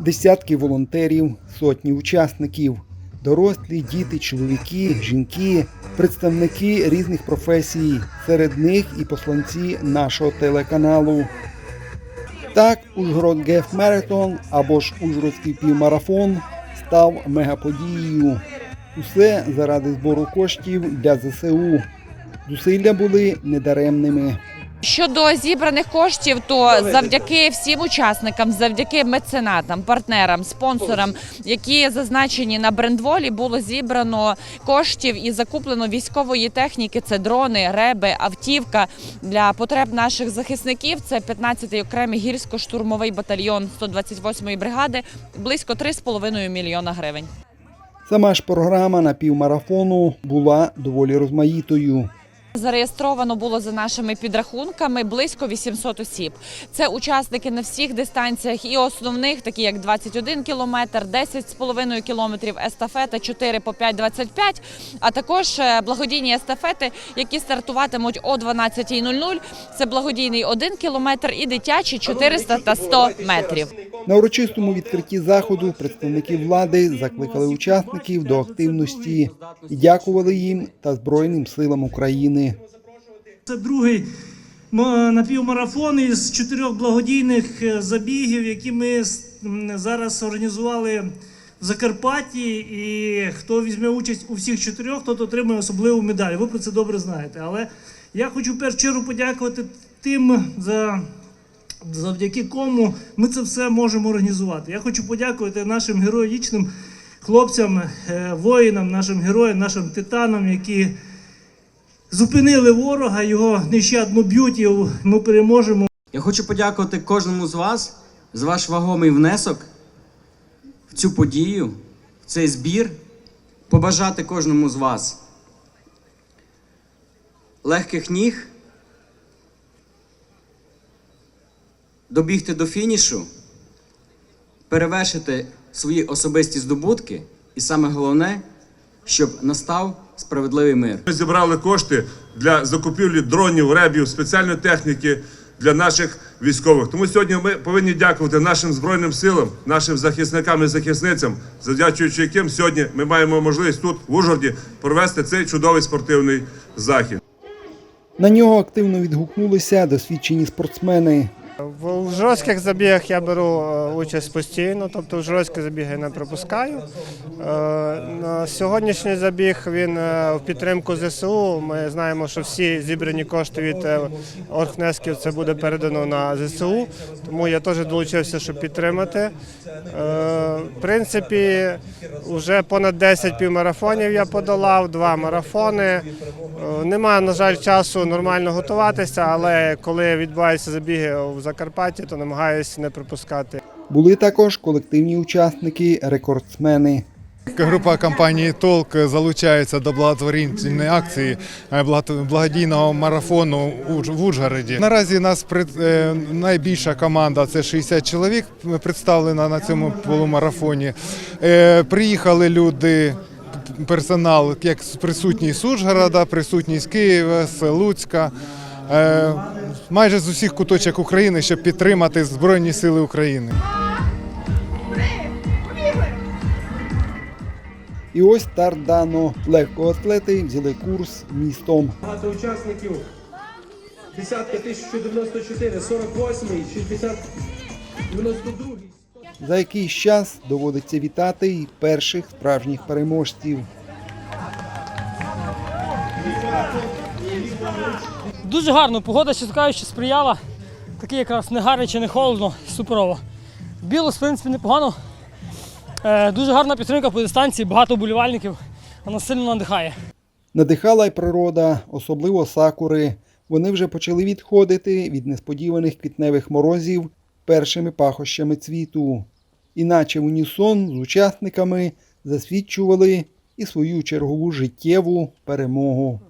Десятки волонтерів, сотні учасників, дорослі, діти, чоловіки, жінки, представники різних професій, серед них і посланці нашого телеканалу. Так, Ужгород Геф Маратон або ж Ужгородський півмарафон став мегаподією. Усе заради збору коштів для ЗСУ. Зусилля були недаремними. Щодо зібраних коштів, то завдяки всім учасникам, завдяки меценатам, партнерам, спонсорам, які зазначені на брендволі, було зібрано коштів і закуплено військової техніки. Це дрони, реби, автівка для потреб наших захисників. Це 15-й окремий гірсько-штурмовий батальйон 128-ї бригади, близько 3,5 мільйона гривень. Сама ж програма напівмарафону була доволі розмаїтою. Зареєстровано було за нашими підрахунками близько 800 осіб. Це учасники на всіх дистанціях і основних, такі як 21 кілометр, 10,5 кілометрів естафета, 4 по 5,25, а також е, благодійні естафети, які стартуватимуть о 12.00. Це благодійний 1 кілометр і дитячі 400 та 100 метрів. На урочистому відкритті заходу представники влади закликали учасників до активності і дякували їм та Збройним силам України. Це другий ма- напівмарафон із чотирьох благодійних е, забігів, які ми зараз організували в Закарпатті. І хто візьме участь у всіх чотирьох, тот отримає особливу медаль. Ви про це добре знаєте. Але я хочу в першу чергу подякувати тим, за, завдяки кому ми це все можемо організувати. Я хочу подякувати нашим героїчним хлопцям, е, воїнам, нашим героям, нашим титанам, які зупинили ворога, його нещадно б'ють, і ми переможемо. Я хочу подякувати кожному з вас за ваш вагомий внесок в цю подію, в цей збір, побажати кожному з вас легких ніг, добігти до фінішу, перевершити свої особисті здобутки, і саме головне, щоб настав справедливий мир. Ми зібрали кошти для закупівлі дронів, ребів, спеціальної техніки для наших військових. Тому сьогодні ми повинні дякувати нашим збройним силам, нашим захисникам і захисницям, завдячуючи яким сьогодні ми маємо можливість тут в Ужгороді провести цей чудовий спортивний захід. На нього активно відгукнулися досвідчені спортсмени. В жорстких забігах я беру е, участь постійно, тобто в жорсткі забіги не пропускаю. Е, На сьогоднішній забіг він е, в підтримку ЗСУ. Ми знаємо, що всі зібрані кошти від оргнесків це буде передано на ЗСУ, тому я теж долучився, щоб підтримати. В принципі, вже понад 10 півмарафонів я подолав, два марафони. Немає, на жаль, часу нормально готуватися, але коли відбуваються забіги в Закарпатті, то намагаюся не пропускати. Були також колективні учасники, рекордсмени. Група компанії Толк залучається до благотворительної акції е, благодійного марафону в Ужгороді. Наразі нас е, найбільша команда це 60 чоловік представлена на цьому полумарафоні. Е, Приїхали люди. Персонал, як присутній з Ужгорода, присутній з Києва, з Луцька, е, майже з усіх куточок України, щоб підтримати Збройні Сили України. І ось старт дано. Легкоатлети взяли курс містом. Багато учасників. Десятка 1094, 48, 60, 92. За якийсь час доводиться вітати і перших справжніх переможців. Дуже гарно, погода, чесно кажучи, сприяла. Таке якраз не гаряче, не холодно, суперово. Біло, в принципі, непогано. Е, дуже гарна підтримка по дистанції, багато болівальників. Вона сильно надихає. Надихала й природа, особливо сакури. Вони вже почали відходити від несподіваних квітневих морозів першими пахощами цвіту. Іначе унісон з учасниками засвідчували і свою чергову життєву перемогу.